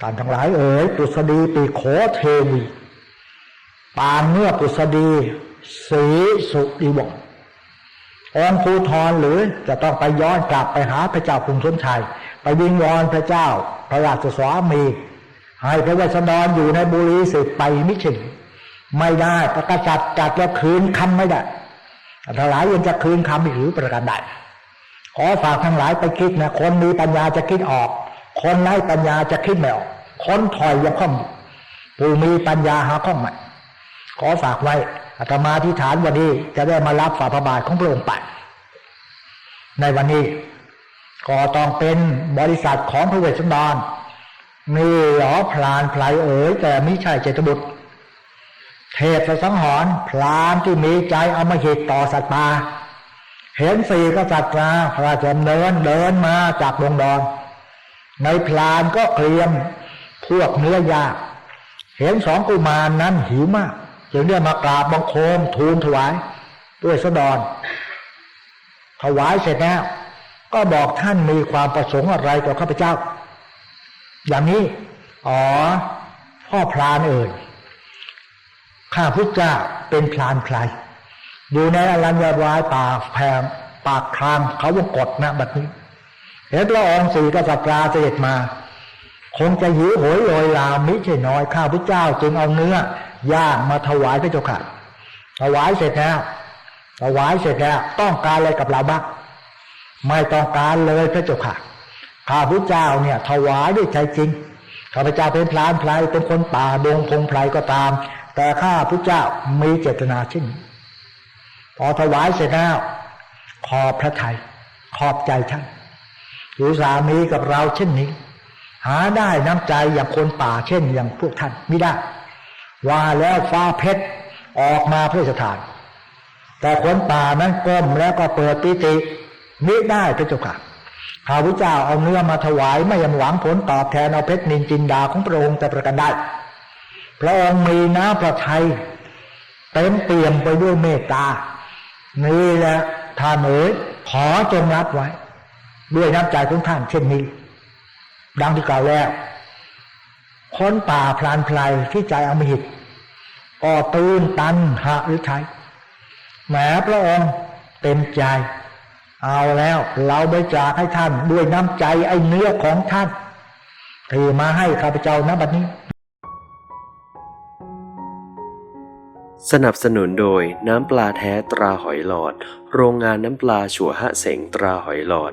ท่านทั้งหลายเอ๋ยปุษดีปีโขเทวีปานเมื่อปุษดีสีสุดีวงองค์ภูทรหรือจะต้องไปย้อนกลับไปหาพระเจ้ากรุงสนชัย ไปวิงวอนพระเจ้า พระราชสวามี ให้พระวสสันรอยู่ในบุรีสิไปมิชินไม่ได้ประกาศจัดจัดแล้วคืนคำไม่ได้ท่านหลายยังจะคืนคำหรือประการใดขอฝากทั้งหลายไปคิดนะคนมีปัญญาจะคิดออก คนไร้ปัญญาจะคิดไม่ออกคนถอยยังข้องอยู่ผู้มีปัญญาหาข้องใหม่ขอฝากไว้อาตมาที่ฐานวันนี้จะได้มารับฝ่าพระบาทของพระองค์ไปในวันนี้ก็ต้องเป็นบริษัทของพระเวสสันดรมีหลอพลานพลายเอ๋ยแต่ไม่ใช่เจตบุตร เทพสังหรณ์พลานที่มีใจเอามาเหตุต่อสัตว์ป่าเห็นสี่กษัตริย์มาพระราชดำเนินเดินมาจากดงดอน ในพลานก็เตรียมพวกเนื้อยาก เห็นสองกุมารนนั้นหิวมากจึงได้มากราบบังคมทูลถวายด้วยสะดอนถวายเสร็จแล้ว ก็บอกท่านมีความประสงค์อะไรต่อข้าพเจ้า อย่างนี้ อ๋อ พ่อพรานเอ่ยข้าพุทธเจ้าเป็นพรานใคร อยู่ในอรัญญวายป่าแพงปากครามเขาวงกฏนะแบบนี้ เห็นพระองค์สี่กษัตริย์เสด็จมา คงจะหิวโหยโอยลามมิใช่น้อยข้าพุทธเจ้าจึงเอาเนื้อย่างมาถวายพระเจ้าค่ะถวายเสร็จแล้วถวายเสร็จแล้วต้องการอะไรกับเราบ้างไม่ต้องการเลยพระเจ้าค่ะข้าพุทธเจ้าเนี่ย ถวายด้วยใจจริงข้าพเจ้าเป็นพรานไพรเป็นคนป่าดงพงไพรก็ตาม แต่ข้าพุทธเจ้ามีเจตนาเช่นพอถวายเสร็จแล้วขอบพระทัยขอบใจท่าน อยู่สามีกับเราเช่นนี้ หาได้น้ำใจอย่างคนป่าเช่นอย่างพวกท่านไม่ได้ ว่าแล้วฟ้าเพชรออกมาเพื่อสถาน แต่คนป่านั้นก้มแล้วก็เปิดปิติมิได้พระเจ้าค่ะข้าพเจ้าเอาเนื้อมาถวายไม่ยังหวังผลตอบแทนเอาเพชรนินจินดาของพระองค์แต่ประกันได้พระองค์มีน้ำพระทัยเต็มเปี่ยมไปด้วยเมตตา นี่แหละท่านเอ๋ยขอจงรับไว้ ด้วยน้ำใจของท่านเช่นนี้ ดังที่กล่าวแล้วค้นป่าพลานพลายที่ใจอมหิตก็ตื่นตันหะหรือไทยแหมพระองค์เต็มใจ เอาแล้วเราไปจากให้ท่านด้วยน้ำใจไอ้เนื้อของท่านที่มาให้ข้าพเจ้านะบัดนี้ สนับสนุนโดยน้ำปลาแท้ตราหอยหลอด โรงงานน้ำปลาฉัวหะเสงตราหอยหลอด